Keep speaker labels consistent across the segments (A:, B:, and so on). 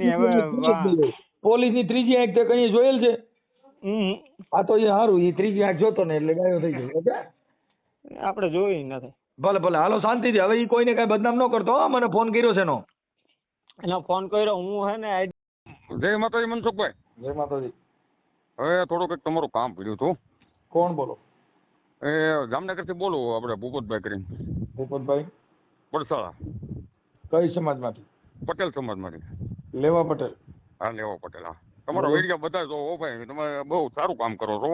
A: હવે
B: પોલીસની ત્રીજી આંખ તે કઈ જોયેલ છે? આ તો એ સારું એ ત્રીજી આંખ જોતો ને એટલે ગાયો થઈ ગયો ઓકે
A: આપણે જોઈ નથી.
B: ભલે ભલે હાલો શાંતિથી. હવે એ કોઈને કઈ બદનામ ન કરતો હો મને ફોન કર્યો છે એનો.
A: એનો ફોન કર્યો હું હે ને
C: જય માતાજી મનસુખભાઈ.
B: જય માતાજી.
C: હવે થોડુંક એક તમારું કામ પડ્યું હતું.
B: કોણ બોલો?
C: એ જામનગરથી બોલું આપણે ભૂપતભાઈ કરીને.
B: ભૂપતભાઈ?
C: પડસાળા
B: કઈ સમાજમાંથી?
C: પટેલ સમાજમાંથી.
B: લેવા પટેલ.
C: હા લેવા પટેલ હા. તમારો. વીડિયો બધા જો ઓ ભાઈ તમે બહુ સારું કામ કરો છો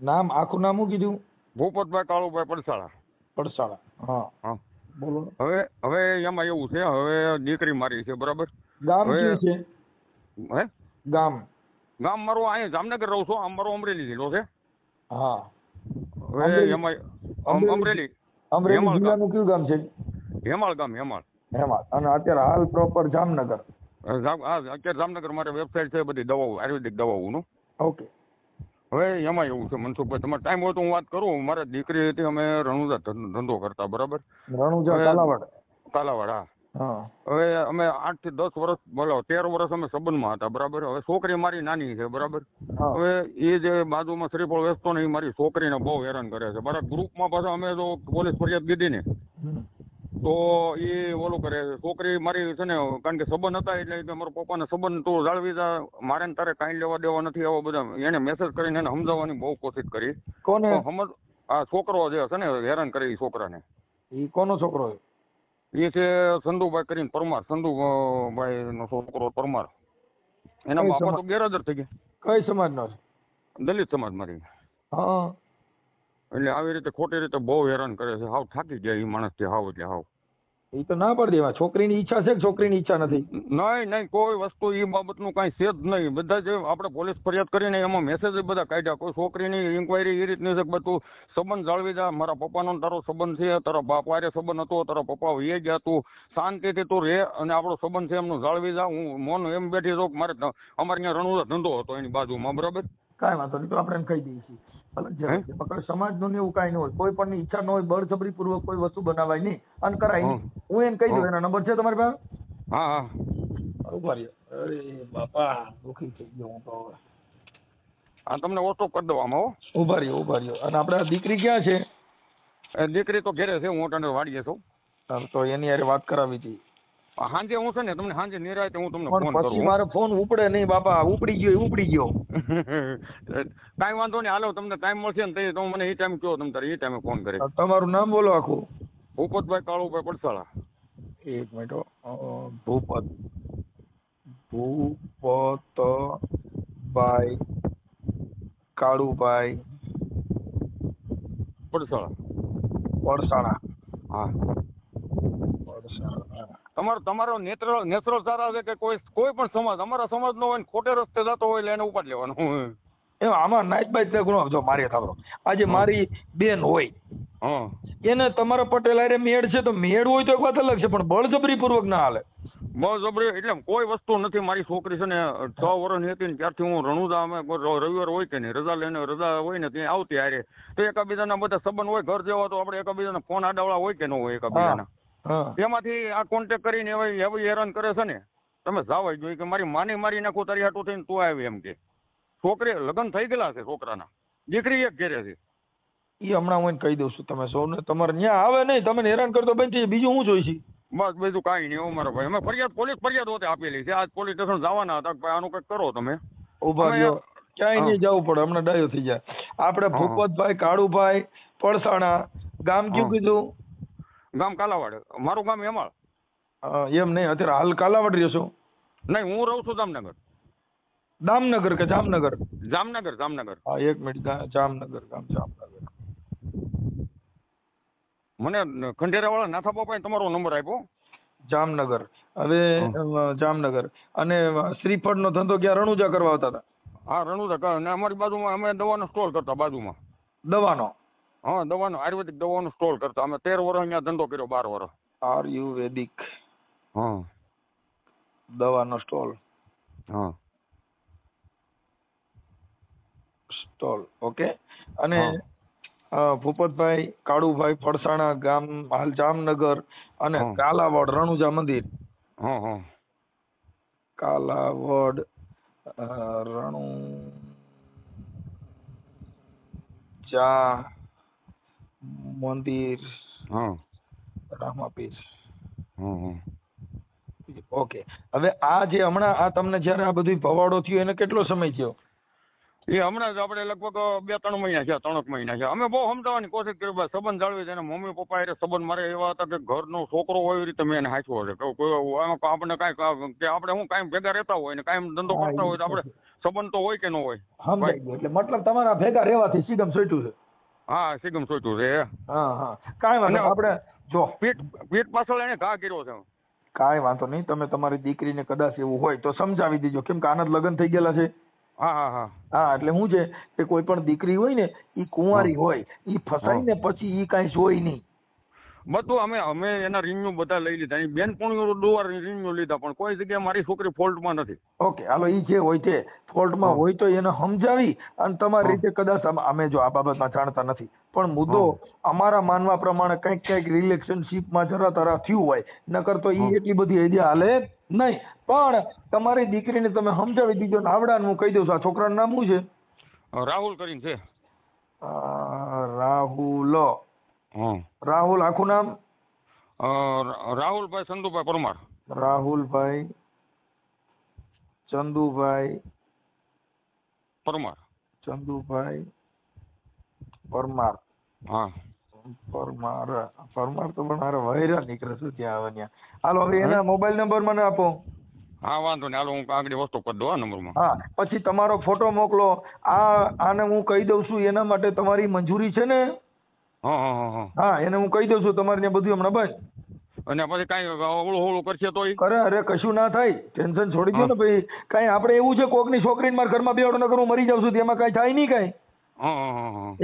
B: નામ આખું નામ શું કીધું?
C: ભૂપતભાઈ કાળુભાઈ પડસાળા.
B: પડસાળા હા.
C: હા.
B: બોલો.
C: હવે હવે એમાં એવું છે હવે દીકરી મારી છે બરાબર?
B: ગામ કયું છે?
C: હે?
B: ગામ.
C: ગામ મારું અહીંયા જામનગર રહું છું આમ મારો અમરેલી જિલ્લો છે.
B: હા.
C: હવે એમાં
B: અમરેલી?
C: અમરેલી.
B: જિલ્લાનું કયું ગામ છે?
C: હેમાળ ગામ હેમાળ.
B: અને અત્યારે હાલ પ્રોપર જામનગર.
C: અત્યારે જામનગર મારે વેબસાઇટ છે બધી દવાઓ આયુર્વેદિક દવાઓનું.
B: ઓકે.
C: હવે એમાં એવું છે મનસુખભાઈ તમારે ટાઈમ હોય તો હું વાત કરું. મારે દીકરી હતી અમે રણુજા ધંધો કરતા બરાબર?
B: રણુજા કાલાવાડ.
C: કાલાવાડ હા. હવે અમે આઠથી દસ વર્ષ બોલો તેર વર્ષ અમે સંબંધમાં હતા બરાબર? હવે છોકરી મારી નાની છે બરાબર? હવે એ જે બાજુમાં શ્રીફળ વેચતો ને એ મારી છોકરીને બહુ હેરાન કરે છે. મારા ગ્રુપમાં પાછા અમે જો પોલીસ ફરિયાદ દીધી ને. તો એ ઓલું કરે છોકરી મારી છે ને કારણ કે સંબંધ હતા એટલે મારા પપ્પાને સંબંધ તું જાળવી જા મારે ને તારે કાંઈ લેવા દેવા નથી આવો બધા એને મેસેજ કરીને એને સમજાવવાની બહુ કોશિશ કરી.
B: કોને?
C: સમજ આ છોકરો જે છે ને હેરાન કરે એ છોકરાને.
B: એ કોનો છોકરો
C: એ છે સંધુભાઈ કરીને પરમાર સંધુભાઈ નો છોકરો પરમાર. એના બાપા
B: સમાજ?
C: તો ગેરહાજર થઈ ગયા.
B: કઈ સમાજનો છે?
C: દલિત સમાજમાંથી
B: હા.
C: એટલે આવી રીતે ખોટી રીતે બહુ હેરાન કરે છે. હાવ થાકી જાય એ માણસથી હાવ એટલે હાવ.
B: એ તો ના પડી દેવા. છોકરીની ઈચ્છા છે કે છોકરીની ઈચ્છા નથી?
C: નહીં નહીં કોઈ વસ્તુ એ બાબતનું કાંઈ છે જ નહીં બધા જે આપણે પોલીસ ફરિયાદ કરીને એમાં મેસેજ બધા કાઢ્યા. કોઈ છોકરીની ઇન્કવાયરી એ રીતની છે કે બધું સંબંધ જાળવી જા. મારા પપ્પાનો તારો સંબંધ છે તારા બાપ વારે સંબંધ હતો તારા પપ્પા એ ગયા તું. શાંતિથી તું રહે અને આપણો સંબંધ છે એમનું જાળવી જા. હું મોન એમ બેઠી રહું મારે અમારે ત્યાં રણુદા ધંધો હતો એની બાજુમાં. બરાબર?
B: કાંઈ વાંધો નહીં તો આપણે એમ કહી દઈએ છીએ. સમાજનું એવું કાંઈ ન હોય. કોઈ પણ ઈચ્છા ન હોય બળજબરી પૂર્વક કોઈ વસ્તુ બનાવાય નહીં. અને કરાય નહીં. હું એમ કહી દઉં એના નંબર છે તમારી પાસે?
C: હા હા.
B: ઊભા રહ્યો અરે બાપા દુખી થઈ ગયો હું તો
C: આ તમને ઓટો કરી દઉં આમાં હો.
B: ઊભા રહ્યો ઊભા રહ્યો. અને આપડે આ દીકરી ક્યાં છે?
C: દીકરી તો ઘેરે છે હું તને વાડીએ છું.
B: તો એની હારે વાત કરાવી હતી.
C: સાંજે હું છે ને તમને સાંજે નિરાયતે હું તમને
B: ફોન
C: ફોન
B: પછી મારો ફોન ઉપડે નહીં બાપા ઉપડી ગયો ઉપડી ગયો.
C: કાંઈ વાંધો નહીં હાલો તમને ટાઈમ મળશે ને તો મને એ ટાઈમ કહો તમે તારે એ ટાઈમે ફોન કરે.
B: તમારું નામ બોલો આખું.
C: ભૂપતભાઈ કાળુભાઈ પડસાળા.
B: એક મિનિટ. ભૂપત. ભૂપતભાઈ કાળુભાઈ
C: પડસાળા.
B: પડસાળા.
C: હા.
B: વડસાણા
C: તમારો તમારો નેત્ર નેત્ર સારા છે કે કોઈ કોઈ પણ સમાજ અમારા સમાજ નો હોય ને ખોટે રસ્તે જતો હોય એટલે એને ઉપાડ લેવાનું.
B: એમ આમાં નાઈટ ને ગુણો જો મારી થાબરો આજે મારી બેન હોય. એને તમારા પટેલ આરે મેળ છે તો મેળ હોય તો એક વાત અલગ છે પણ બળજબરી પૂર્વક ના હાલે.
C: બળજબરી એટલે કોઈ વસ્તુ નથી. મારી છોકરી છે ને છ વર્ષની હતી ને ત્યારથી હું રણુદા અમે રવિવાર હોય કે નહીં રજા લઈને રજા હોય ને ત્યાં આવતી હારે. તો એકાબીજાના બધા સંબંધ હોય ઘર જેવા તો આપણે એકાબીજાના ફોન આડાવડા હોય કે ન હોય એકાબીજાના?
B: હા.
C: તેમાંથી આ કોન્ટેક કરીને એવી એવી હેરાન કરે છે ને. તમે જાવ જોઈએ કે મારી માની મારી નાખો તારી હાટું થઈને તું આવી એમ કે. છોકરી લગ્ન થઈ ગયેલા છે છોકરાના. દીકરી એક ઘેરે છે.
B: એ હમણાં હું કહી દઉં છું તમે સૌને. તમારે ત્યાં આવે નહીં તમે હેરાન કરતો બેન બીજું હું જોઈશ
C: બસ બીજું કાંઈ નહીં મારો ભાઈ. અમે ફરિયાદ પોલીસ ફરિયાદ હોતે આપેલી છે. આજ પોલીસ સ્ટેશન જવાના હતા ભાઈ આનું કંઈક કરો તમે. ઊભા
B: રહ્યો. ક્યાંય નહીં જવું પડે હમણાં ડાયો થઈ જાય. આપણે ભૂપતભાઈ કાળુભાઈ પડસાણા ગામ કયું કીધું?
C: ગામ કાલાવાડ. મારું ગામ હેમાળ.
B: એમ નહીં. અત્યારે હાલ કાલાવાડ રહ્યો છો?
C: નહીં હું રહું છું જામનગર.
B: દામનગર કે જામનગર?
C: જામનગર જામનગર.
B: હા એક મિનિટ. જામનગર ગામ જામનગર.
C: મને ખંડેરાવાળા નાથા બાપાએ તમારો નંબર આપ્યો.
B: જામનગર. હવે જામનગર. અને શ્રીફળનો ધંધો ક્યાં રણુજા કરવા આવતા હતા?
C: હા રણુજા અને ને અમારી બાજુમાં અમે દવાનો સ્ટોલ કરતા બાજુમાં.
B: દવાનો?
C: હા દવાનો આયુર્વેદિક દવાનો સ્ટોલ કરતા. અમે તેર વર્ષ અહીંયા ધંધો કર્યો બાર વર્ષ
B: આયુર્વેદિક.
C: હા.
B: દવાનો સ્ટોલ
C: હા.
B: સ્ટોલ ઓકે અને. ભૂપતભાઈ કાળુભાઈ ફળસાણા ગામ હાલ જામનગર અને કાલાવડ રણુજા મંદિર. કાલાવડ અ, રણુ ચા મંદિર.
C: હા.
B: રામાપીર ઓકે. હવે આ જે હમણાં આ તમને જ્યારે આ બધું પવાડો થયો એને કેટલો સમય થયો?
C: એ હમણાં જ આપણે લગભગ બે ત્રણ મહિના છે ત્રણ મહિના છે અમે બહુ સમજાવવાની કોશિશ કરી ભાઈ સંબંધ જાળવી છે. મમ્મી પપ્પા એ સંબંધ મારે એવા હતા કે ઘરનો છોકરો હોય એવી રીતે મેં એને હાંચવો છે. આપણે કોઈ કે આપણે હું કાંઈ ભેગા રહેતા હોય ને કાંઈ ધંધો કરતા હોય તો આપણે સંબંધ તો હોય કે ન હોય.
B: એટલે મતલબ તમારા ભેગા રહેવાથી સીધમ સોટ્યું છે.
C: હા સિગમ સોચ્યું છે
B: હા. હા કાંઈ વાંધો નહીં. આપણે જો.
C: પીઠ પીઠ પાછળ એને ઘા કર્યો છે.
B: કાંઈ વાંધો નહીં તમે તમારી દીકરીને કદાચ એવું હોય તો સમજાવી દેજો. કેમ કે આના જ લગ્ન થઈ ગયેલા છે.
C: હા હા હા.
B: હા એટલે શું છે કે કોઈ પણ દીકરી હોય ને એ કુંવારી હોય એ ફસાઈ ને પછી એ કાંઈ જોઈ નહીં.
C: બધું અમે અમે એના રિન્યુ બધા લઈ લીધા. બેન બેનપણીઓ દોવા રિન્યુ લીધા પણ કોઈ જગ્યાએ મારી છોકરી ફોલ્ટમાં નથી.
B: ઓકે હાલો એ જે હોય તે ફોલ્ટમાં હોય તો એને સમજાવી અને તમારી રીતે કદાચ અમે જો આ બાબતમાં જાણતા નથી. પણ મુદ્દો અમારા માનવા પ્રમાણે કંઈક કંઈક રિલેશનશીપમાં જરા તરા થયું હોય નકર તો
C: એ
B: એટલી બધી આઈડિયા હાલે નહીં. પણ તમારી દીકરીને તમે સમજાવી દીધો ને આવડાને હું કહી દઉં છું આ છોકરાનું નામ શું છે?
C: રાહુલ કરીને છે.
B: રાહુલ રાહુલ આખું નામ?
C: રાહુલભાઈ સંધુભાઈ પરમાર.
B: રાહુલભાઈ ચંદુભાઈ
C: પરમાર.
B: ચંદુભાઈ પરમાર.
C: હા.
B: પરમાર પરમાર તો પણ મારે વૈરા નીકળે શું ત્યાં આવે ત્યાં. હાલો હવે એના મોબાઈલ નંબર મને આપો.
C: હા વાંધો નહીં. હાલો હું આગળ વસ્તુ કરી દઉં આ નંબરમાં.
B: હા પછી તમારો ફોટો મોકલો. આ આને હું કહી દઉં છું એના માટે તમારી મંજૂરી છે ને?
C: હા
B: એને હું કહી દઉં છું તમારે ત્યાં બધું હમણાં બંધ
C: અને પછી કઈ ઓળું ઓળું કરશે તોય?
B: અરે અરે કશું ના થાય. ટેન્શન છોડી દો ને ભાઈ. કઈ આપણે એવું છે કોકની છોકરીને મારા ઘરમાં બેવડો નકર હું મરી જાઉં છું તેમાં કઈ થાય નહીં કઈ.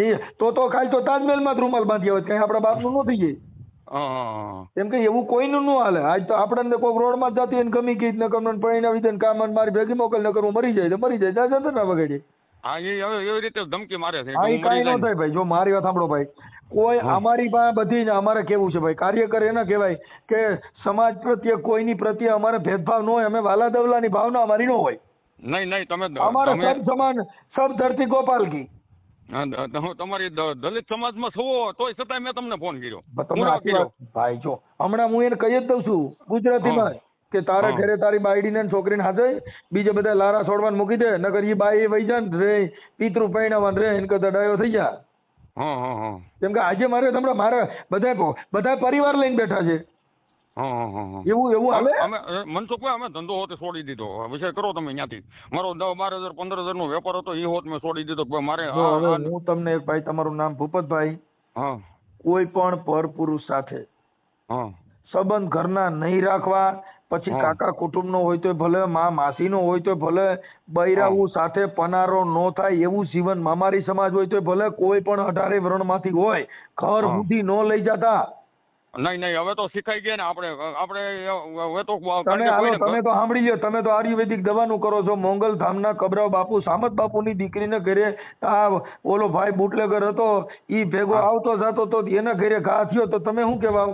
B: એ તો તો ખાલી તો તાજમહેલમાં જ રૂમાલ બાંધી આવે કઈ આપણા બાપનું ન થઈ જાય. કેમ કે એવું કોઈનું ન હાલે. આજ તો આપણને કોઈક રોડમાં જ જતી હોય ને ગમી ગઈ નકર મને પરિણાવી દે કામ મારી ભેગી મોકલ નકર હું મરી જાય તો મરી જાય. જા જતા ના વગાડી
C: હા એ હવે એવી રીતે ધમકી મારે છે
B: હા એ કાંઈ ન થાય ભાઈ જો મારી વાત સાંભળો ભાઈ કોઈ અમારી પાસે બધી જ અમારે કેવું છે ભાઈ કાર્યકર એને કહેવાય કે સમાજ પ્રત્યે કોઈની પ્રત્યે અમારે ભેદભાવ ન હોય અમે વાલા દવલાની ભાવના અમારી ન હોય.
C: નહીં નહીં તમે
B: અમારે સબ સમાન સબ ધરતી ગોપાલ કી
C: તમારી દલિત સમાજમાં છો તોય છતાં મેં તમને ફોન કર્યો.
B: ભાઈ જો હમણાં હું એને કહી જ દઉં છું ગુજરાતીમાં. કે તારે ઘરે તારી બાયડીને ને છોકરીને હાજર બીજે બધા લારા છોડવાને મૂકી દે નકર ઈ બાઈ વહી જાય ને રે પિતૃ પૈણાવાન રે એને કરતા ડાયો થઈ જા. કેમ કે આજે મારે તમારા મારે બધા બધા પરિવાર લઈને બેઠા છે. એવું એવું હાલે?
C: મનસુખભાઈ અમે ધંધો હોતે છોડી દીધો. વિષય કરો તમે ત્યાંથી મારો દસ બાર હજાર પંદર હજાર નો વેપાર હતો એ હોત મેં છોડી દીધો મારે
B: હું તમને એક ભાઈ તમારું નામ ભૂપતભાઈ.
C: હા.
B: કોઈ પણ પર પુરુષ
C: સાથે
B: સંબંધ ઘરના નહીં રાખવા પછી
C: કાકા
B: કાકા કુટુંબનો હોય તો ભલે મા માસીનો હોય તો ભલે બૈરાવું સાથે પનારો નો થાય એવું જીવન મામારી સમાજ હોય તો ભલે કોઈ પણ અઢારે વર્ણમાંથી હોય ઘર સુધી નો લઈ જતા.
C: નહીં નહીં હવે તો શીખાઈ ગયા ને આપણે આપણે હવે તો
B: તમે હાલો તમે તો સાંભળી લ્યો તમે તો આયુર્વેદિક દવાનું કરો છો મોંગલ ધામના કબરાવ બાપુ સામત બાપુની દીકરીને ઘરે આ ઓલો ભાઈ બુટલેગર હતો ઈ ભેગો આવતો જાતો તો એના ઘરે ઘા થયો તો તમે શું કહેવા?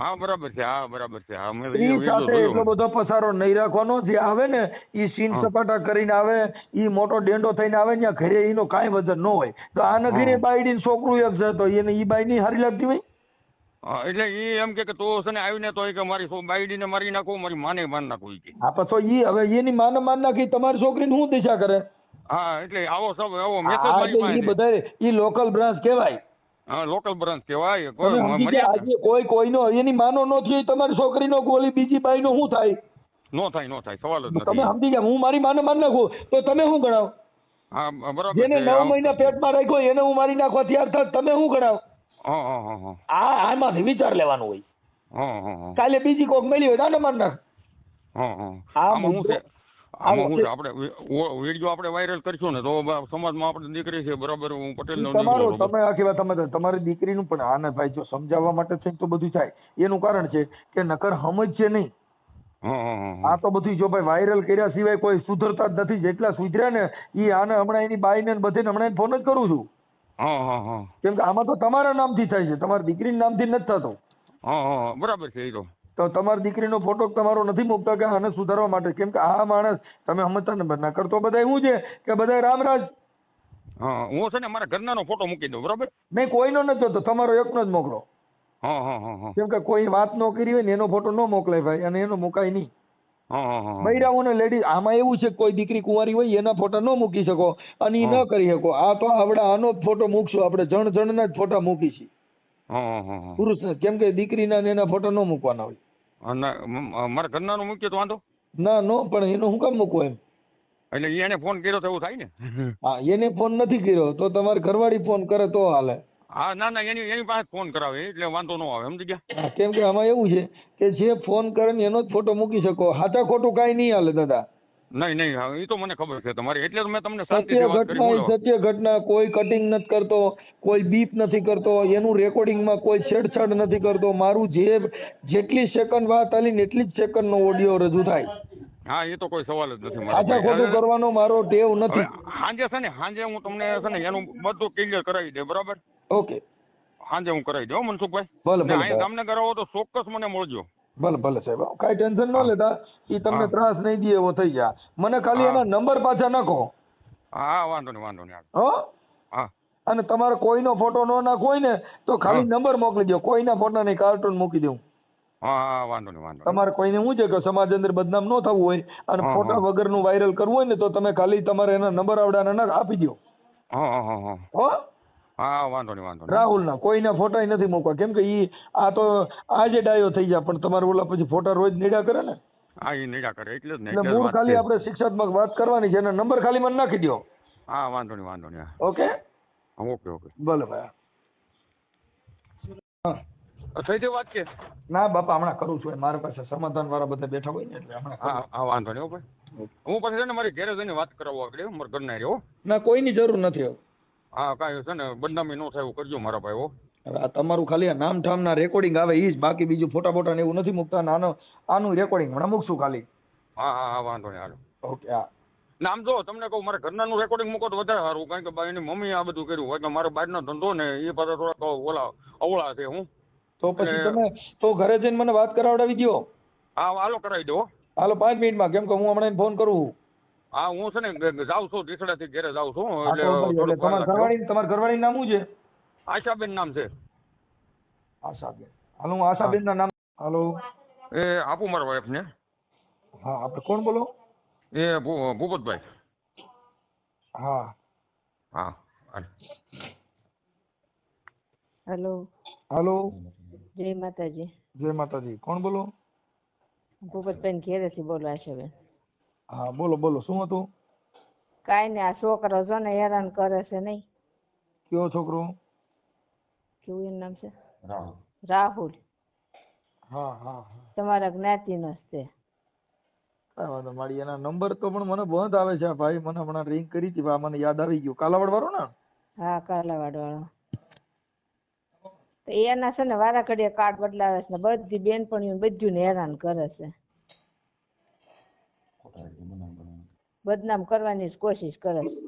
C: હા બરાબર છે હા બરાબર છે. હા મેં video
B: સાથે એટલો બધો પસારો નહીં રાખવાનો. જે આવે ને ઈ સીન સપાટા કરીને આવે ઈ મોટો ડેંડો થઈને આવે ને ઘરે એનો કાંઈ વજન ન હોય. તો આ
C: હા.
B: ઘરે બાયડી ને છોકરું એક છે તો એને ઈ બાઈ ની હારી લાગતી હોય?
C: હા, એટલે એ એમ કે તો તું છે ને આવીને તો કે મારી બાયડીને મારી નાખું મારી માને માન નાખું ઈ કે.
B: આ પછી ઈ હવે એની માને માન નાખી તમારી છોકરીને શું દિશા કરે?
C: હા એટલે આવો સબ આવો મેસેજ પાસે
B: બધા ઈ લોકલ બ્રાન્ચ કહેવાય.
C: હા લોકલ બ્રાન્ચ કહેવાય
B: આજે કોઈ કોઈનો એની માનો ન થયો તમારી છોકરીનો ગોલી બીજી બાઈનો શું થાય?
C: નો થાય નો થાય સવાલ જ
B: તમે સમજી ગયા હું મારી માને માન નાખું તો તમે શું ગણાવ?
C: હા બરાબર
B: જેને. નવ મહિના પેટમાં રાખ્યો એને હું મારી નાખવા તૈયાર થાય તમે શું ગણાવ? આ આમાંથી વિચાર લેવાનો હોય. કાલે બીજી કોક મળી હોય દાને માર નાખ.
C: હા હા. આમાં
B: આ
C: આપણે વીડિયો આપણે વાયરલ કરશું ને તો સમાજમાં આપણે દીકરી છે બરાબર હું પટેલ
B: તમારો તમે આખી વાત તમે તમારી દીકરીનું પણ આને ભાઈ જો સમજાવવા માટે છે તો બધું થાય. એનું કારણ છે કે નકર સમજશે નહીં.
C: હા હા હા
B: આ તો બધું જો ભાઈ વાયરલ કર્યા સિવાય કોઈ સુધરતા જ નથી. જેટલા સુધર્યા ને એ આને હમણાં એની બાઈને ને બધીને હમણાં ફોન જ કરું છું.
C: હા હા હા.
B: કેમ કે આમાં તો તમારા નામથી થાય છે. તમારી દીકરીના નામથી નથી થતો.
C: હા હા બરાબર છે એ તો.
B: તો તમારી દીકરીનો ફોટો તમારો નથી મૂકતા કે આને સુધારવા માટે. કેમ કે આ માણસ તમે સમજતા ને ના કરતો. બધા શું છે કે બધા રામરાજ.
C: હા હું છે ને મારા ઘરનાનો ફોટો મૂકી દઉં બરાબર?
B: મેં કોઈનો નથી જોતો તમારો એકનો જ મોકલો.
C: હા હા
B: કેમ કે કોઈ વાત ન કરી હોય ને એનો ફોટો ન મોકલાય ભાઈ અને એનો મુકાય નહીં. બૈરાઓને લેડીઝ આમાં એવું છે કોઈ દીકરી કુંવારી હોય એના ફોટા ન મૂકી શકો અને એ ન કરી શકો. આ તો આપણે આનો જ ફોટો મૂકશું આપણે જણ જણના જ ફોટા મૂકી છીએ
C: હા હા હા. હા
B: કેમ કે દીકરીના ને એના ફોટા ન મૂકવાના હોય.
C: મારા ઘરનાનો મૂકીએ તો વાંધો?
B: ના નો પણ એનો હું કામ મૂકવો એમ?
C: એટલે એને ફોન કર્યો તો એવું થાય ને?
B: હા એને ફોન નથી કર્યો તો તમારી ઘરવાળી ફોન કરે તો હાલે.
C: હા ના ના એની એની પાસે ફોન કરાવે એટલે વાંધો ન આવે સમજી ગયા?
B: કેમ કે આમાં એવું છે કે જે ફોન કરે ને એનો જ ફોટો મૂકી શકો હાચા ખોટું કાંઈ નહીં હાલે દાદા.
C: નહીં નહીં હા એ તો મને ખબર છે તમારી. એટલે મેં તમને
B: સત્ય ઘટના સત્ય ઘટના કોઈ કટિંગ નથી કરતો કોઈ બીપ નથી કરતો એનું રેકોર્ડિંગમાં કોઈ છેડછાડ નથી કરતો. મારું જે જેટલી સેકન્ડ વાત આલી ને એટલી જ સેકન્ડનો ઓડિયો રજૂ થાય.
C: હા એ તો કોઈ સવાલ જ નથી સાચા
B: ખોટું કરવાનો મારો ટેવ નથી.
C: સાંજે છે ને હાંજે હું તમને છે ને એનું બધું ક્લિયર કરાવી દે બરાબર?
B: ઓકે.
C: સાંજે હું કરાવી દઉં મનસુખભાઈ.
B: ભલે,
C: ને
B: ભલે,
C: અહીંયા
B: ભલે.
C: જામનગર આવો તો ચોક્કસ મને મળજો.
B: ભલે ભલે સાહેબ. કાંઈ ટેન્શન ન લેતા. એ તમને ત્રાસ નહીં દે એવો થઈ જાય મને ખાલી એના નંબર પાછા નાખો.
C: હા વાંધો નહીં વાંધો નહીં.
B: હો?
C: હા.
B: અને તમારે કોઈનો ફોટો ન નાખો હોય ને તો ખાલી નંબર મોકલી દો. કોઈના ફોટા નહીં કાર્ટૂન મૂકી દઉં.
C: હા વાંધો નહીં વાંધો.
B: તમારે કોઈને શું છે કે સમાજ અંદર બદનામ ન થવું હોય અને ફોટા. વગરનું વાયરલ કરવું હોય ને તો તમે ખાલી તમારે એના નંબર આવડાના આપી દો.
C: હા હા હા. હા?
B: હો
C: વાંધો નહીં વાંધો
B: રાહુલના કોઈના ફોટા નથી મૂકવા. કેમ કે ઈ આ તો આજે ડાયો થઈ જાય પણ તમારે ઓલા પછી ફોટા રોજ નીડા કરે ને?
C: હા એ નીડા કરે એટલે જ ને
B: મૂળ ખાલી આપણે શિક્ષાત્મક વાત કરવાની છે અને નંબર ખાલી મને નાખી દો
C: હા વાંધો નહીં વાંધો નહીં
B: ઓકે?
C: Okay okay.
B: ભલે ભાઈ
C: થઈ ગઈ વાત કે?
B: ના બાપા હમણાં કરું છું મારા પાસે સમાધાન વાળા બધા બેઠા હોય ને એટલે હમણાં
C: હા હા વાંધો નહીં ભાઈ. હું પછી છે ને મારી ઘેરે જઈને વાત કરાવવા આગળ મારા ઘરના રહ્યો
B: ના કોઈની જરૂર નથી હવે.
C: હા કાંઈ છે ને બદનામી ન થાય એવું કરજો મારા ભાઈ હો.
B: હવે આ તમારું ખાલી આ નામ ઠામના રેકોર્ડિંગ આવે ઈ જ બાકી બીજું ફોટા ફોટા ને એવું નથી મૂકતા ને આનો આનું રેકોર્ડિંગ હમણાં મૂકશું ખાલી.
C: હા હા હા વાંધો નહીં હાલો.
B: ઓકે હા.
C: નામ જો તમને કહું મારે ઘરનાનું રેકોર્ડિંગ મૂકો તો વધારે સારું કારણ કે એની મમ્મી આ બધું કર્યું હોય એટલે મારો બહારનો ધંધો ને એ પાછા થોડાક ઓલા અવળા છે હું.
B: તો પછી તમે તો ઘરે જઈને મને વાત કરાવડાવી દ્યો.
C: હા હાલો કરાવી દો.
B: હાલો પાંચ મિનિટમાં કેમ કે હું હમણાં ફોન કરું
C: હા હું છે ને જાઉં છું ટીસડાથી ઘેરે જાઉં છું એટલે
B: તમારા ઘરવાળી તમારા ઘરવાળી નામ શું છે?
C: આશાબેન નામ છે.
B: આશાબેન. હાલો હું આશાબેન ના નામ હાલો.
C: એ આપું મારા વાઈફને.
B: હા આપણે કોણ બોલો?
C: એ ભૂપતભાઈ.
B: હા.
C: હા હેલો.
D: હેલો.
B: હાલો.
D: જય માતાજી.
B: જય માતાજી. કોણ બોલો?
D: ભૂપતભાઈ ઘેરેથી બોલો આશાબેન.
B: હા બોલો બોલો શું હતું?
D: કાઈ નઈ આ છોકરો છે ને હેરાન કરે છે નહીં.
B: કયો છોકરો?
D: કેવું એનું નામ છે? રાહુલ.
B: હા હા હા.
D: તમારા જ્ઞાતિનો જ છે.
B: કાંઈ વાંધો મારી એના નંબર તો પણ મને બંધ આવે છે આ ભાઈ. મને હમણાં રિંગ કરી હતી મને યાદ આવી ગયું. કાલાવાડ વાળો ને?
D: હા કાલાવાડ વાળો તો એના છે ને વારા ઘડીએ કાર્ડ બદલાવે છે ને બધી બેનપણીઓ બધું ને હેરાન કરે છે. બદનામ કરવાની જ કોશિશ કરે છે.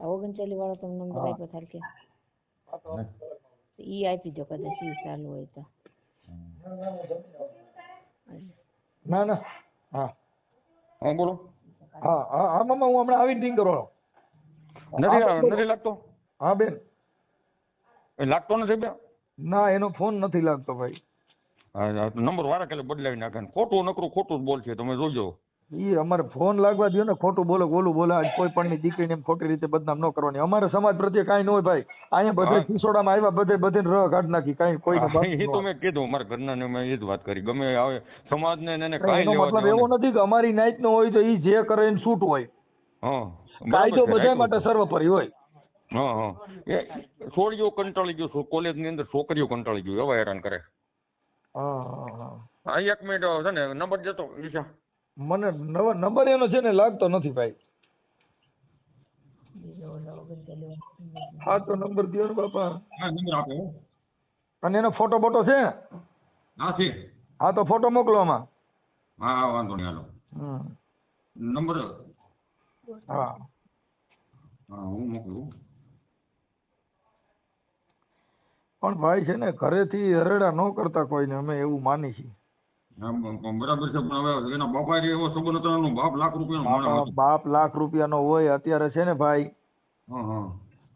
D: ઓગણચાલીસ વાળો તમને નંબર આપ્યો થાય કે? ઈ આપી દો કદાચ ઈ ચાલુ હોય તો.
B: ના ના. હા.
C: હા બોલો.
B: હા હા હા મામા હું હમણાં આવીને રિંગ કરો
C: નથી નથી લાગતો?
B: હા બેન.
C: લાગતો નથી બે
B: ના એનો ફોન નથી લાગતો ભાઈ.
C: નંબર વારા કાલે બદલાવી નાખે ને ખોટું નકરું ખોટું જ બોલશે તમે જોજો.
B: ઈ અમારે ફોન લાગવા દો ને ખોટું બોલો ઓલું બોલે કોઈ પણ ની દીકરીને એમ ખોટી રીતે બદનામ ન કરવાની. અમારે સમાજ પ્રત્યે કાંઈ ન હોય ભાઈ. અહીંયા બધે ખીસોડામાં આવ્યા બધે બધે રહ કાઢ નાખી કાંઈ કોઈ
C: એ તો મેં કીધું મારા ઘરના મેં એ જ વાત કરી. ગમે આવે સમાજ ને એને કાંઈ લેવા
B: મતલબ એવો નથી કે અમારી નાઈટ નો હોય તો ઈ જે કરે એને છૂટ હોય. કાયદો બધા માટે. સર્વોપરી હોય.
C: હા હા. એ છોડીઓ કંટાળી ગયું કોલેજની અંદર છોકરીઓ કંટાળી ગયું એવા હેરાન કરે.
B: હા હા હા.
C: એક મિનિટ છે ને નંબર જતો ઈશા.
B: મને નવા નંબર એનો છે ને લાગતો નથી ભાઈ. હા તો નંબર ને બાપા.
C: હા નંબર આપો
B: અને એનો ફોટો બોટો છે?
C: હા છે.
B: હા તો ફોટો મોકલો આમાં.
C: હા વાંધો નહીં હાલો. નંબર?
B: હા.
C: હા હું મોકલું.
B: પણ ભાઈ છે ને ઘરેથી હરેડા ન કરતા કોઈને અમે એવું માની છીએ.
C: હા, બ- બ- બરાબર છે પણ હવે એના બાપા એવો સંબંધ હતો એનો બાપ લાખ રૂપિયાનો
B: બાપા- લાખ હોય અત્યારે છે ને ભાઈ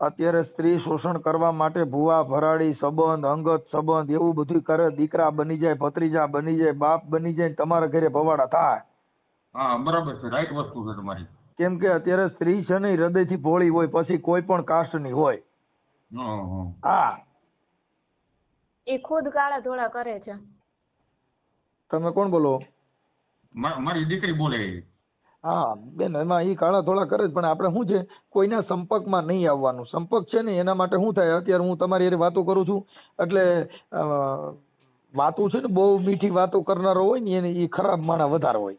B: અત્યારે સ્ત્રી શોષણ કરવા માટે ભુવા ભરાડી સંબંધ અંગત સંબંધ એવું બધું કરે દીકરા બની જાય ભત્રીજા બની જાય બાપ બની જાય તમારા ઘરે ભવાડા થાય.
C: હા બરાબર છે રાઈટ વસ્તુ છે તમારી.
B: કેમ કે અત્યારે સ્ત્રી છે ને હૃદયથી ભોળી હોય પછી કોઈ પણ કાસ્ટની હોય.
C: હા.
E: એ ખુદ કાળા ધોળા કરે છે.
B: તમે કોણ બોલો?
C: મારી દીકરી બોલે.
B: હા બેન એમાં એ કાળા ધોળા કરે જ પણ આપણે શું છે કોઈના સંપર્કમાં નહીં આવવાનું. સંપર્ક છે ને એના માટે શું થાય? અત્યારે હું તમારી હારે વાતો કરું છું એટલે વાતો છે ને બહુ મીઠી વાતો કરનારો હોય ને એને એ ખરાબ માણસ વધારે હોય.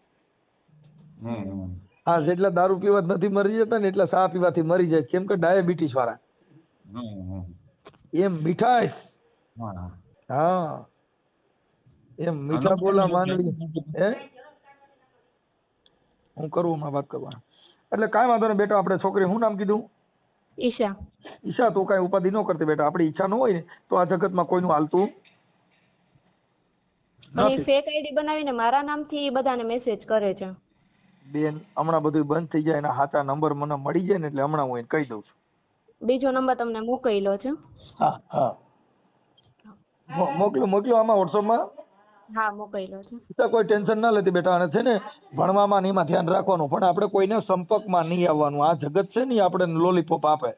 B: હા જેટલા દારૂ પીવા નથી મરી જતા ને એટલા ચા પીવાથી મરી જાય. કેમ કે ડાયાબિટીસ વાળા. એમ મીઠાશ.
C: હા.
B: એમ મીઠા બોલા માંડવી. હે હું? કરું માં વાત કરવા એટલે કાંઈ વાંધો નહીં બેટા આપણે છોકરી શું નામ કીધું?
E: ઈશા.
B: ઈશા તો કાંઈ ઉપાધિ ન કરતી બેટા. આપણી ઈચ્છા ન હોય ને તો આ જગતમાં કોઈનું હાલતું નથી.
E: ફેક આઈડી બનાવીને મારા નામથી બધાને મેસેજ કરે છે.
B: બેન હમણાં બધું બંધ થઈ જાય એના સાચા નંબર મને મળી જાય ને એટલે હમણાં હું એને કહી દઉં છું.
E: બીજો નંબર તમને મોકલ્યો છે.
B: હા હા. મોકલો મોકલો આમાં વોટ્સઅપમાં?
E: હા મોકલ્યો છે.
B: કોઈ ટેન્શન ના લેતી બેટા અને છે ને ભણવામાં ને એમાં ધ્યાન રાખવાનું પણ આપણે કોઈને સંપર્કમાં નહીં આવવાનું. આ જગત છે ને આપણે લોલીપોપ આપે.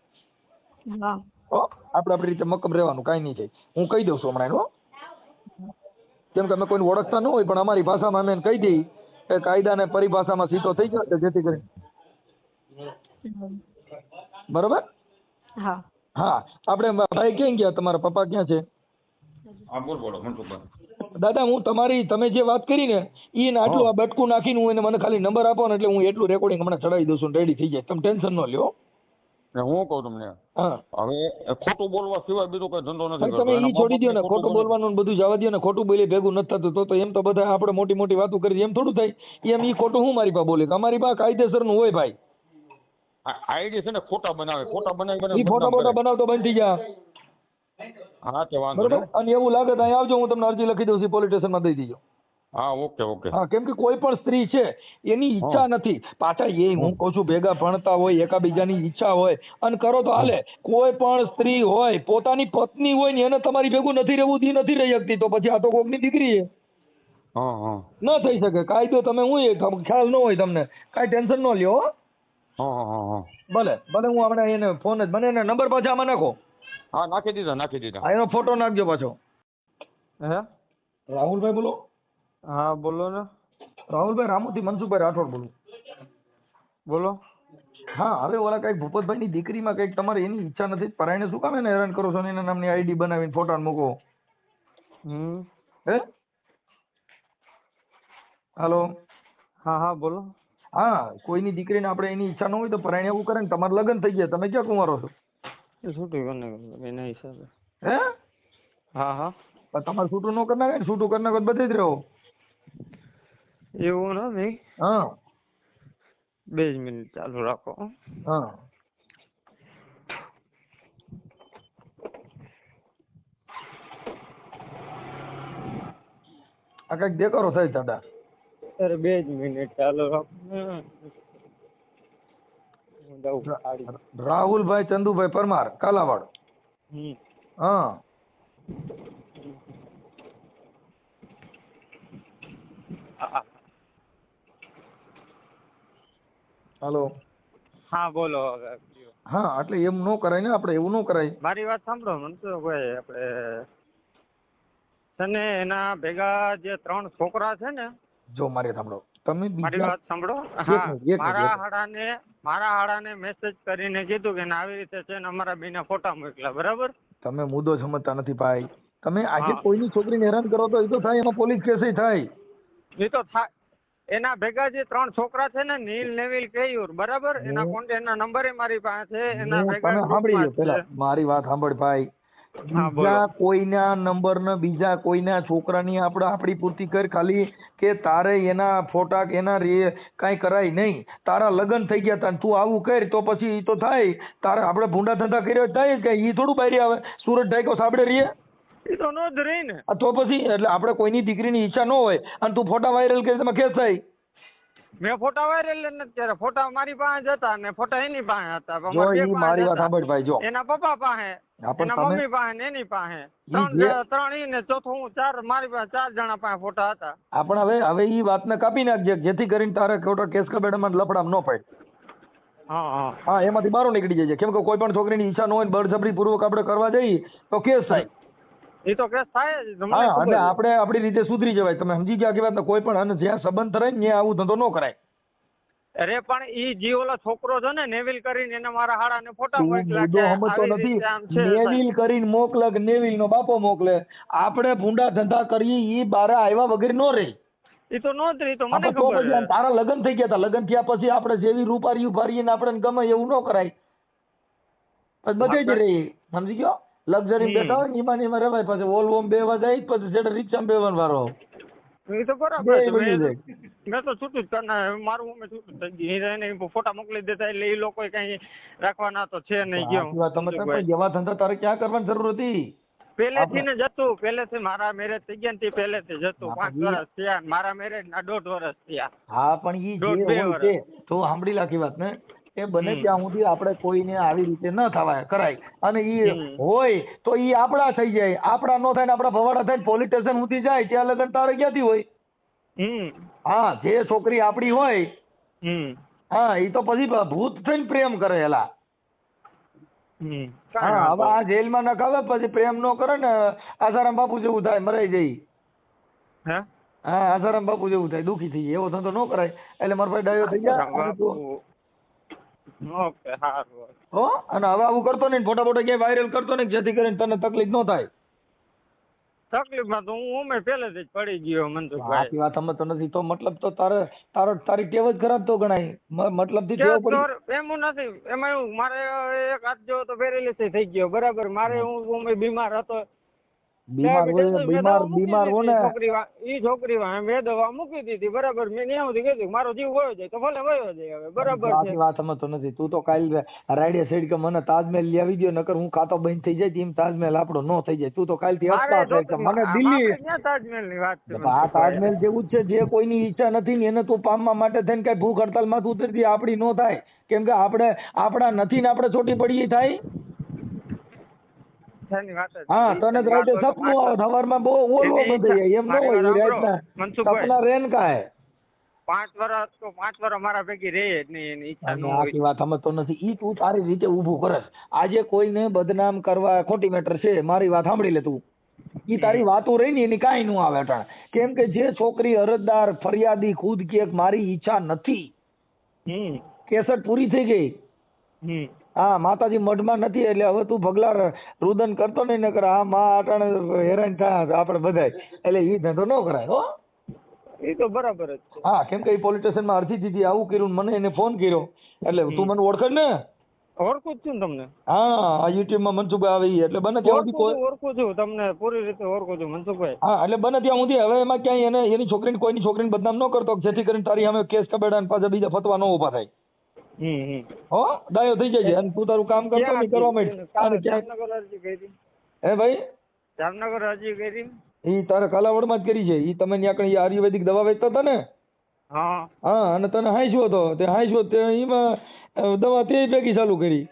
E: હા.
B: આપણે આપણી રીતે મક્કમ રહેવાનું કાંઈ નહીં થાય. હું કહી દઉં છું હમણાં એનું હો. કેમ કે અમે કોઈને ઓળખતા ન હોય પણ અમારી ભાષામાં અમે કહી દઈ કે કાયદા ને પરિભાષામાં સીધો થઈ જાય જેથી કરી બરોબર?
E: હા.
B: હા. આપણે ભાઈ ક્યાં ગયા? તમારા પપ્પા ક્યાં છે
C: હા બોલ બોલો મનસુખભાઈ
B: દાદા હું તમારી તમે જે વાત કરી ને એ આટલું આ બટકું નાખીને હું એને મને ખાલી નંબર આપો ને એટલે હું એટલું રેકોર્ડિંગ હમણાં ચડાવી દઉં છું રેડી થઈ જાય. તમે ટેન્શન ન લ્યો.
C: હું કહું તમને હવે ખોટું બોલવા સિવાય બીજો કોઈ ધંધો નથી
B: તમે એ છોડી દો ને ખોટું બોલવાનું બધું જવા દો ને ખોટું બોલી ભેગું નથી થતું. તો તો એમ તો બધા આપણે મોટી મોટી વાતો કરી એમ થોડું થાય. એમ ઈ ખોટું હું મારી પાસે બોલે? તમારી પાસે કાયદેસરનું હોય ભાઈ.
C: આઈડી છે ને ખોટા બનાવે ખોટા બનાવી બનાવી
B: ફોટા બોટા. બનાવતો બંધ થઈ ગયા
C: હા તે વાંધો
B: બરોબર? અને એવું લાગે તો અહીં આવજો હું તમને અરજી લખી દઉં છું પોલીસ સ્ટેશનમાં દઈ દીજો.
C: હા ઓકે ઓકે.
B: હા કેમ કે કોઈ પણ સ્ત્રી છે એની ઈચ્છા નથી. પાછા એ હું કહું છું ભેગા ભણતા હોય એકાબીજાની ઈચ્છા હોય અને કરો તો હાલે કોઈ પણ સ્ત્રી હોય પોતાની પત્ની હોય ને એને તમારી ભેગું નથી રહેવું દી નથી રહી શકતી તો પછી આ તો કોકની દીકરી છે
C: હા હા.
B: ન થઈ શકે. કાયદો તમે હું ખ્યાલ ન હોય તમને. કાંઈ ટેન્શન ન લ્યો ભલે ભલે હું હમણાં એને ફોન જ મને એના નંબર પાછા આમાં નાખો.
C: હા નાખી દીધા નાખી દીધા.
B: એનો ફોટો નાખજો પાછો.
A: હે?
B: રાહુલભાઈ બોલો.
A: હા બોલો ને.
B: રાહુલભાઈ રામુથી મનસુખભાઈ રાઠોડ બોલું.
A: બોલો.
B: હા હવે ઓલા કંઈક ભૂપતભાઈની દીકરીમાં કંઈક તમારે એની ઈચ્છા નથી? પરાયને શું કામ એને હેરાન કરો છો એના નામની આઈડી બનાવીને ફોટા મૂકો?
A: હમ.
B: હે? હાલો.
A: હા હા બોલો.
B: હા કોઈની દીકરીને આપણે એની ઈચ્છા ન હોય તો પરાયણ એવું કરે ને તમારે લગ્ન થઈ ગયા. તમે ક્યાં કુંવારો છો?
A: છૂટી કરી નાખો એના હિસાબે
B: હે
A: હા હા
B: પણ તમારે છૂટું ન કરી નાખે ને છૂટું કરી નાખો તો બધે જ રહો
A: એવું નથી
B: હા
A: બે જ મિનિટ ચાલુ રાખો
B: હા આ કંઈક દેખાડો થાય દાદા
A: અરે બે જ મિનિટ ચાલુ રાખો હું દઉં કાઢી.
B: રાહુલભાઈ ચંદુભાઈ પરમાર કાલાવાડ. હા
A: હા.
B: હાલો.
A: હા બોલો
B: હા એટલે એમ નો કરાય ને આપણે એવું ન કરાય.
A: મારી વાત સાંભળો મનસુખભાઈ આપણે તને એના ભેગા જે ત્રણ છોકરા છે ને
B: જો મારે સાંભળો. તમે
A: મારી
B: બીજા
A: વાત સાંભળો? હા મારા હાડાને મારા હાડાને મેસેજ કરીને કીધું કે આવી રીતે છે ને અમારા બેના ફોટા મોકલા બરાબર?
B: તમે મુદ્દો સમજતા નથી ભાઈ. તમે આજે કોઈની છોકરીને હેરાન કરો તો એ તો થાય એમાં પોલીસ કેસ થાય.
A: એ તો થા એના ભેગા જે ત્રણ છોકરા છે ને નીલ નેવિલ કેયુર બરાબર? એના કોન્ટેક્ટ ના નંબર મારી પાસે એના ભેગા
B: સાંભળી પેલા મારી વાત સાંભળ ભાઈ. બીજા કોઈના નંબર ને બીજા કોઈના છોકરાની આપણે આપણી પૂર્તિ કર ખાલી કે તારે એના ફોટા કે એના રે કાંઈ કરાય નહીં. તારા લગ્ન થઈ ગયા તા તું આવું કર તો પછી એ તો થાય. તારે આપણે ભૂંડા ધંધા કર્યો થાય કે ઈ થોડું બહાર આવે. સુરત ઢાઈકો સાંભળે રહીએ?
A: એ તો ન જ રહી ને
B: તો પછી એટલે આપણે કોઈની દીકરીની ઈચ્છા ન હોય અને તું ફોટા વાયરલ કરી તમે કેસ થાય?
A: મેં ફોટા વાયરલ નથી કર્યા. ફોટા મારી પાસે જ હતા ને ફોટા એની પાસે હતા.
B: જો ઈ મારી વાત સાંભળ ભાઈ જો.
A: એના પપ્પા પાસે એના મમ્મી પાસે ને એની પાસે. ત્રણ ત્રણ ઈ ને ચોથું હું ચાર મારી પાસે ચાર જણા પાસે ફોટા હતા.
B: આપણ હવે હવે ઈ વાતને કાપી નાખજે જેથી કરીને તારે ખોટો કેસ કબેડામાં લફડામાં ન પડે.
A: હા હા.
B: એમાંથી બહાર નીકળી છે કેમ કે કોઈ પણ છોકરીની ઈચ્છા ન હોય ને બળજબરી પૂર્વક આપણે કરવા જઈએ તો કેસ થાય.
A: એ તો કેસ થાય જ તમને
B: હા
A: ખબર
B: અને
A: છે.
B: આપણે આપણી રીતે સુધરી જવાય. તમે સમજી ગયા કે વાત ને કોઈ પણ અને જ્યાં સંબંધ રહે ને ત્યાં આવું ધંધો ન કરાય.
A: અરે પણ ઈ જે ઓલો છોકરો છે ને નેવિલ કરીને એને મારા હાડાને ફોટા
B: તું
A: મોકલ્યા
B: મુદ્દો સમજતો
A: આવી
B: નથી.
A: રીતે આમ છે
B: નેવિલ કરીને મોકલે કે નેવિલ નો બાપો મોકલે. આપણે ભૂંડા ધંધા કરીએ ઈ બારે આવ્યા વગર નો રહે.
A: ઈ તો નો જ રહી તો મને
B: આપણે તો
A: ખબર
B: પછી આમ
A: છે.
B: તારા લગ્ન થઈ ગયા હતા. લગ્ન થયા પછી આપણે જેવી રૂપારી ઉભારીએ ને આપણે ગમે એવું ન કરાય. પછી બધે જ રહે. સમજી ગયો? લક્ઝરી બેઠા હોય ને એમાં એમાં પછી વોલ્વોમ બેવા જાય પછી છેડે રિક્ષામાં બેવાનો વારો.
A: એ તો બરાબર છે. મેં તો છૂટું જ કરનાર મારું અમે છૂટું થઈ ગયું. એને ફોટા મોકલી દેતા એટલે એ લોકો કઈ રાખવાના તો છે નહીં
B: ગયો. તમે તમે જેવા ધંધા તારે ક્યાં કરવાની જરૂર હતી?
A: પહેલેથી ને જતું. પહેલેથી મારા મેરેજ થઈ ગયા ને પહેલેથી જતું. પાંચ વર્ષ થયા મારા મેરેજ ના દોઢ વર્ષ થયા.
B: હા પણ ઈ
A: દોઢ
B: જે હોય તો સાંભળી લાખી વાત ને. એ બને ત્યાં સુધી આપણે કોઈને આવી રીતે ન થવાય કરાય. અને
A: એ
B: હોય તો એ આપણા થઈ જાય. આપણા ન થાય ને આપણા ભવાડા થાય પોલીસ સ્ટેશન સુધી જાય ત્યાં લગન તારે ક્યાંથી હોય? હા જે છોકરી આપણી હોય હા એ તો પછી ભૂત થઈને પ્રેમ કરે એલા.
A: હમ.
B: હા હવે આ જેલમાં નખાવે પછી પ્રેમ નો કરે ને આસારામ બાપુ જેવું થાય મરાઈ જાય
A: હે?
B: હા આસારામ બાપુ જેવું થાય દુખી થઈ જાય. એવો ધંધો ન કરાય. એટલે મારા ભાઈ ડાયો થઈ જાય
A: ઓકે સારું
B: હો? અને હવે આવું કરતો નહીં ફોટા ફોટા ક્યાંય વાયરલ કરતો નહીં જેથી કરીને તને તકલીફ ન થાય.
A: તકલીફમાં તો હું અમે પહેલેથી જ પડી ગયો મનસુખભાઈ
B: આખી વાત સમજતો નથી. તો મતલબ તો તારે તારો તારી ટેવ જ ખરાબ તો ગણાય. મતલબથી ટેવ પડી
A: એમ નથી. એમાં એવું મારે એક હાથ જો તો પેરેલિસિસ થઈ ગયો. બરાબર મારે હું. હું બીમાર હતો.
B: બીમાર હોય બીમાર બીમાર હો ને
A: દીધી છોકરી વા- ઈ છોકરી વાંહે મેં દવા મૂકી દીધી બરાબર. મેં ન્યા સુધી કીધું મારો જીવ વયો જાય તો ભલે વયો જાય હવે બરાબર છે.
B: આખી વાત સમજતો નથી. તું તો કાલ રાઈડે સાઈડ કે મને તાજમહેલ લઈ આવી નકર હું ખાતો બંધ થઈ જાય એમ તાજમહેલ આપણો નો થઈ જાય. તું તો કાલથી હસતા થાય કે મને દિલ્હી
A: વાત છે
B: આ તાજમહેલ જેવું જ છે જે કોઈની ઈચ્છા નથી ને એને તું પામવા માટે થઈને કઈ ભૂખ હડતાલમાં ઉતરતી આપડી નો થાય. કેમ કે આપણે આપણા નથી ને આપણે છોટી પડી થાય. હા. તને રાતે સપનું આવે સવારમાં બહુ ઓલો
A: એની
B: એમ ન હોય રાતના. સપના રેન કાય
A: પાંચ વર્ષ તો પાંચ વર્ષ મારા ભેગી રહે જ નહીં એની ઈચ્છા ન હોય.
B: આખી વાત સમજતો નથી. ઈ તું તારી રીતે ઊભું કરસ. આજે કોઈને બદનામ કરવા ખોટી મેટર છે મારી વાત સાંભળી લે તું. ઈ તારી વાતો રહી ને એની કાંઈ નું આવે અટાણ. કેમ કે જે છોકરી અરજદાર ફરિયાદી ખુદ કે મારી ઈચ્છા નથી. કેસર પૂરી થઈ ગઈ. હા માતાજી મઢમાં નથી એટલે હવે તું ભગલા રુદન કરતો નહીં નકર આ માં અટાણે હેરાન થાય આપણે બધાય. એટલે એ ધંધો ન કરાય હો.
A: એ તો બરાબર જ છે.
B: હા કેમ કે એ પોલીસ સ્ટેશનમાં અરજી દીધી આવું કર્યું મને એને ફોન કર્યો. એટલે તું મને ઓળખે ને?
A: ઓળખું છું તમને.
B: હા આ યુટ્યુબમાં મનસુખભાઈ આવી એટલે બને ત્યાં સુધી
A: ઓળખું છું તમને પૂરી રીતે ઓળખું છું મનસુખભાઈ.
B: હા એટલે બને ત્યાં સુધી હવે એમાં ક્યાંય એને એની છોકરીને કોઈની છોકરીને બદનામ ન કરતો જેથી કરીને તારી અમે કેસ કબેડા પાછા બીજા ફતવા ન ઊભા થાય. હો ડાયો થઈ જાય અને તું તારું કામ કરતો નહીં કરવા માંડ. અને
A: જામનગર અરજી કરી.
B: હે ભાઈ?
A: જામનગર અરજી કરી.
B: ઈ તારા કાલાવડમાં જ કરી છે. ઈ તમે ત્યાં કઈ આયુર્વેદિક દવા વેચતા હતા ને?
A: હા.
B: હા અને તને હાંસ્યો હતો. તે હાંસ્યો તે એમાં દવા તે ભેગી ચાલુ કરી.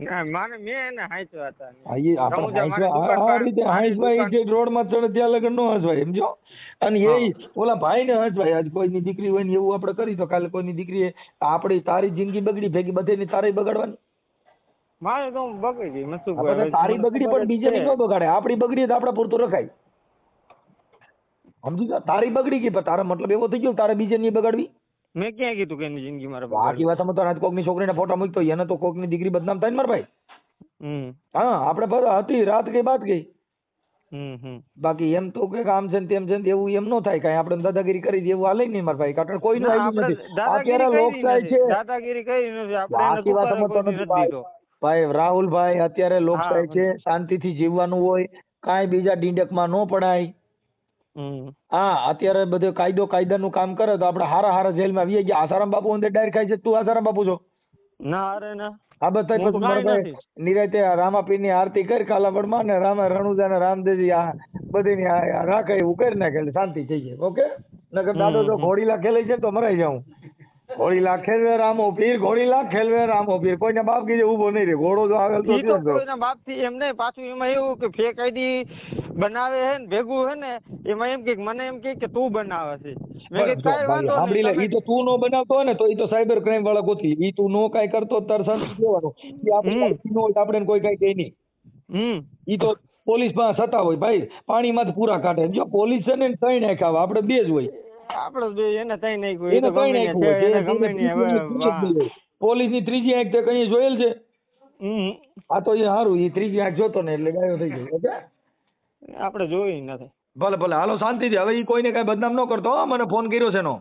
A: ના મેં એને હાંચ્યા હતા.
B: હા ઈ આપણે
A: રમૂજા
B: આ- આ રીતે
A: પર- મારી
B: હાંસવાય રોડમાં ચડે ત્યાં લગન નો હસવાય સમજો? અને એ ઓલા ભાઈ ને હસવાય આજ કોઈની દીકરી હોય ને એવું આપણે કરી તો કાલે કોઈની દીકરી આપણી તારી જિંદગી બગડી ભેગી બધેની તારી બગાડવાની.
A: મારે તો બગડી ગઈ
B: આપણે તારી બગડી પણ બીજે
A: ની.
B: ન બગાડે. આપણી બગડી તો આપડે પૂરતું રખાય. સમજી ગયા? તારી બગડી ગઈ પણ તારો મતલબ એવો થઈ ગયો તારે બીજે નહીં બગાડવી?
A: મેં ક્યાં કીધું કે એની જિંદગી મારા
B: બાકી વાત તો આજ કોકની છોકરીને ફોટો મૂકતો એને તો કોકની દીકરી બદનામ થાય ને મારા ભાઈ?
A: હમ.
B: હા આપણે હતી રાત ગઈ બાત ગઈ. બાકી એમ તો કે આમ છે તેમ છે એવું એમ ન થાય. કઈ આપણે દાદાગીરી કરી દેવું એવું હાલે નહીં મારા ભાઈ. કારણ કે કોઈનું
A: ના,
B: નથી. અત્યારે લોક
A: થાય
B: છે.
A: દાદાગીરી કરી નથી. આપણે
B: બાકી વાત નથી.
A: નથી
B: ભાઈ
A: રાહુલ
B: ભાઈ અત્યારે લોક
A: થાય
B: છે શાંતિથી જીવવાનું હોય કાંઈ બીજા ડીંડકમાં ન પડાય. હા અત્યારે બધો કાયદો કાયદાનું કામ કરે તો આપણે હારા હારા જેલમાં આવી ગયા. આસારામ બાપુ અંદર ડાયર ખાય છે. તું આસારામ બાપુ છો?
A: ના અરે ના.
B: આ બધા
A: હું
B: પછી મારા ભાઈ નિરાતે રામાપીરની આરતી કરી કાલાવડમાં ને રામા રણુજા ને રામદેવજી આ બધીની રાખે એવું કરી નાખે એટલે શાંતિ થઈ જાય. ઓકે? નકર દાદો તો ઘોડી લખેલી છે તો મરાઈ જાઉં. ઘોડીલા ખેલવે રામો પીર ઘોડીલા ખેલવે રામો પીર. કોઈને બાપ કીધે ઊભો નહીં રે ઘોડો જો આવેલ તો
A: તો
B: થયો
A: બાપથી એમ નહીં. પાછું એમાં એવું કે ફેક આઈડી બનાવે હે ને ભેગું હે ને એમાં એમ કે મને એમ કે કે તું બનાવે છે. મેં
B: કે
A: કાઈ વાંધો
B: સાંભળી લે ઈ તો તું નો બનાવતો હોય ને તો ઈ તો સાયબર ક્રાઇમ વાળા ગોતી. ઈ તું નો કાઈ કરતો તાર શાંતિ દેવાનું ઈ આપણે. નો આપણે કોઈ કાઈ કહે નહીં.
A: હમ.
B: ઈ તો પોલીસ પાસે સતા હોય. ભાઈ પાણીમાં જ પૂરા કાઢે. જો પોલીસ છે ને ત્રણ નાખ્યા આપણે બે જ હોય.
A: આપણે બે એને તઈ નાખ્યું
B: એને તઈ નાખ્યું
A: એને ગમે ને હવે.
B: પોલીસની ત્રીજી આંખ તે કઈ જોયેલ છે? આ તો એ સારું એ ત્રીજી આંખ જોતો ને એટલે ગાયો થઈ ગયો ઓકે
A: આપણે જોઈ નથી.
B: ભલે ભલે હાલો શાંતિથી. હવે એ કોઈને કઈ બદનામ ન કરતો હો મને ફોન કર્યો છે એનો.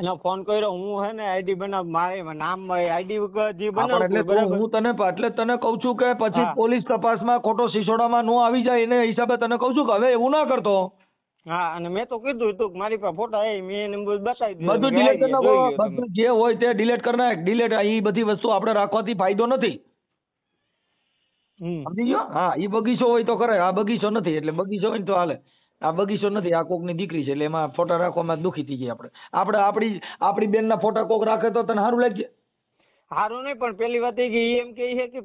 A: એનો ફોન કર્યો હું હે ને આઈડી બનાવ મારે નામ આઈડી જે બનાવ
B: એટલે હું તને એટલે તને કહું છું કે પછી. પોલીસ તપાસમાં ખોટો સિસોડામાં નો આવી જાય એને હિસાબે તને કહું છું કે હવે એવું ના કરતો.
A: હા અને મેં તો કીધું હતું કે મારી પાસે ફોટા એ મેં એને બધું બતાવી દીધું.
B: બધું ડિલીટ કરી નાખો. બધું જે હોય તે ડિલીટ કરી નાખ. ડિલીટ એ બધી વસ્તુ આપણે રાખવાથી ફાયદો નથી. સમજી ગયો? હા એ બગીચો હોય તો કરે. આ બગીચો નથી એટલે બગીચો હોય ને તો હાલે. આ બગીચો નથી આ કોકની દીકરી છે એટલે એમાં ફોટા રાખવામાં દુખી થઈ જાય આપણે. આપણે આપણી આપણી બેનના ફોટા કોક રાખે તો તને સારું લાગે?
A: સારું નહીં પણ પેલી વાત એ કે એમ કે છે કે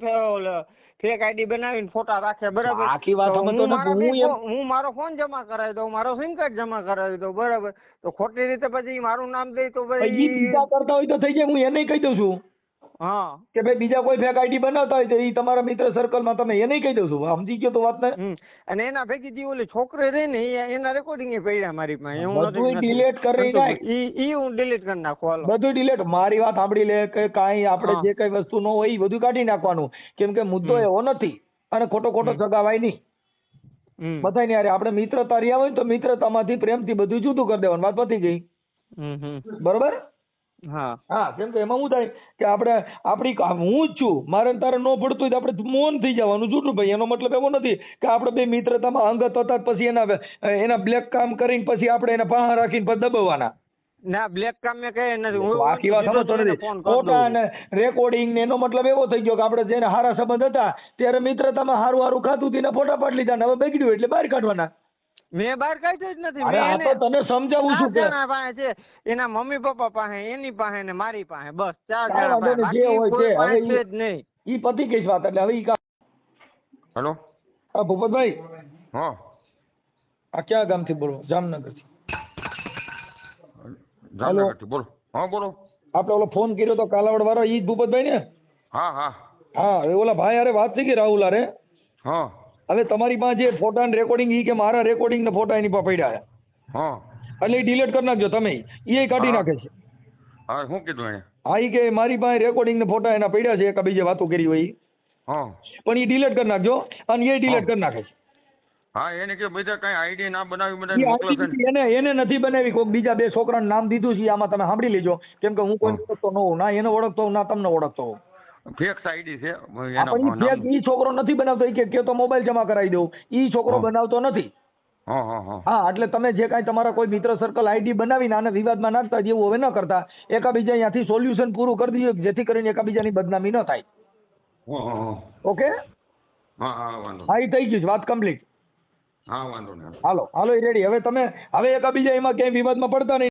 A: ફેક આઈડી બનાવીને ફોટા રાખે બરાબર?
B: આખી વાત સમજતો
A: હું
B: હું
A: મારો ફોન જમા કરાવી દઉં મારો સિમ કાર્ડ જમા કરાવી દઉં બરાબર? તો ખોટી રીતે પછી મારું નામ દે તો ભાઈ
B: કરતા હોય તો થઈ જાય હું એને કહી દઉં છું.
A: હા.
B: કે ભાઈ બીજા કોઈ ફેક આઈડી બનાવતા હોય તો એ તમારા મિત્ર સર્કલમાં તમે એને કહી દઉં છું. સમજી ગયો તો વાત ને.
A: અને એના ભેગી જે ઓલી છોકરી રહી ને એના રેકોર્ડિંગ એ પડ્યા મારી પાસે. હું બધું
B: ડિલીટ કરી નાખ.
A: ઈ ઈ હું ડિલીટ કરી નાખું હાલો.
B: બધું ડિલીટ મારી વાત સાંભળી લે કે કાંઈ આપણે જે કઈ વસ્તુ નો હોય એ બધું કાઢી નાખવાનું. કેમ કે મુદ્દો એવો નથી. અને ખોટો ખોટો સગાવાય નહીં.
A: બધા
B: બધાય ને યાર આપણે મિત્રતા રહ્યા હોય તો મિત્રતામાંથી પ્રેમથી બધું જુદું કરી દેવાનું. વાત પતી ગઈ. બરોબર?
A: હા.
B: હા કેમ કે એમાં શું થાય કે આપણે આપણી હું જ છું મારે તારે ન પડતું હોય તો આપણે મૌન થઈ જવાનું જૂઠું ભાઈ એનો મતલબ એવો નથી કે આપણે બે મિત્રતામાં અંગત હતા પછી એના એના બ્લેક કામ કરીને પછી આપણે એને પાહા રાખીને પછી દબાવવાના.
A: ના બ્લેક કામ મેં કહે નથી. હું
B: બાકી વાત સમજતો નથી. ફોટા અને રેકોર્ડિંગ ને એનો મતલબ એવો થઈ ગયો કે આપણે જેને હારા સંબંધ હતા ત્યારે મિત્રતામાં હારું હારું ખાતું હતું ફોટા પાડી લીધા ને હવે બગડ્યું એટલે બહાર કાઢવાના.
A: મેં બહાર કાઢ્યો જ નથી. મેં એને
B: તને સમજાવું છું કે
A: પાસે છે એના મમ્મી પપ્પા પાસે એની પાસે ને મારી પાસે. બસ ચાર જણા પાસે.
B: જે હોય
A: છે.
B: હવે
A: છે જ નહીં.
B: ઈ પતિ કઈ વાત એટલે હવે ઈ કા
C: હેલો?
B: હા ભૂપતભાઈ?
C: હા.
B: આ ક્યાં ગામથી બોલો?
C: જામનગર બોલો. હા બોલો.
B: આપણે ઓલો ફોન કર્યો તો કાલાવડ વાળો ઈ જ ભૂપતભાઈ ને?
C: હા હા.
B: હા એ ઓલા ભાઈ અરે વાત થઈ ગઈ રાહુલ અરે
C: હા.
B: હવે તમારી પાસે ફોટા ને રેકોર્ડિંગ ઈ કે મારા રેકોર્ડિંગ ને ફોટા એની પાસે પડ્યા
C: હા.
B: એટલે એ ડિલીટ કરી નાખજો તમે. એ કાઢી નાખે છે.
C: હા શું કીધું એને?
B: હા ઈ કે મારી પાસે રેકોર્ડિંગ ને ફોટા એના પડ્યા છે એક બીજે વાતો કરી હોય
C: હા.
B: પણ ઈ ડિલીટ કરી નાખજો અને એ ડિલીટ કરી નાખે છે.
C: હા એને કે બધા કઈ આઈડી ના બનાવી બધા મોકલે
B: એને એને નથી બનાવી. કોઈક બીજા બે છોકરાનું નામ દીધું છે આમાં તમે સાંભળી લેજો. કેમ કે હું કોઈ ઓળખતો ન હોઉં. ના એને ઓળખતો હોઉં ના તમને ઓળખતો હોઉં.
C: ફેક્સ આઈડી છે.
B: પણ ઈ
C: નામ
B: ઈ છોકરો નથી બનાવતો ઈ કે કે તો મોબાઈલ જમા કરાવી દઉં. ઈ છોકરો બનાવતો નથી.
C: હા
B: એટલે તમે જે કાંઈ તમારા કોઈ મિત્ર સર્કલ આઈડી બનાવીને આને વિવાદમાં નાખતા જેવું હવે ન કરતા. એકાબીજા અહીંયાથી સોલ્યુશન પૂરું કરી દઈએ જેથી કરીને એકાબીજાની બદનામી ન થાય. ઓકે? હા એ થઈ ગયું છે. વાત કમ્પ્લીટ
C: હા વાંધો નહીં.
B: હાલો હાલો એ રેડી હવે તમે હવે એકાબીજા એમાં ક્યાંય વિવાદમાં પડતા નહીં.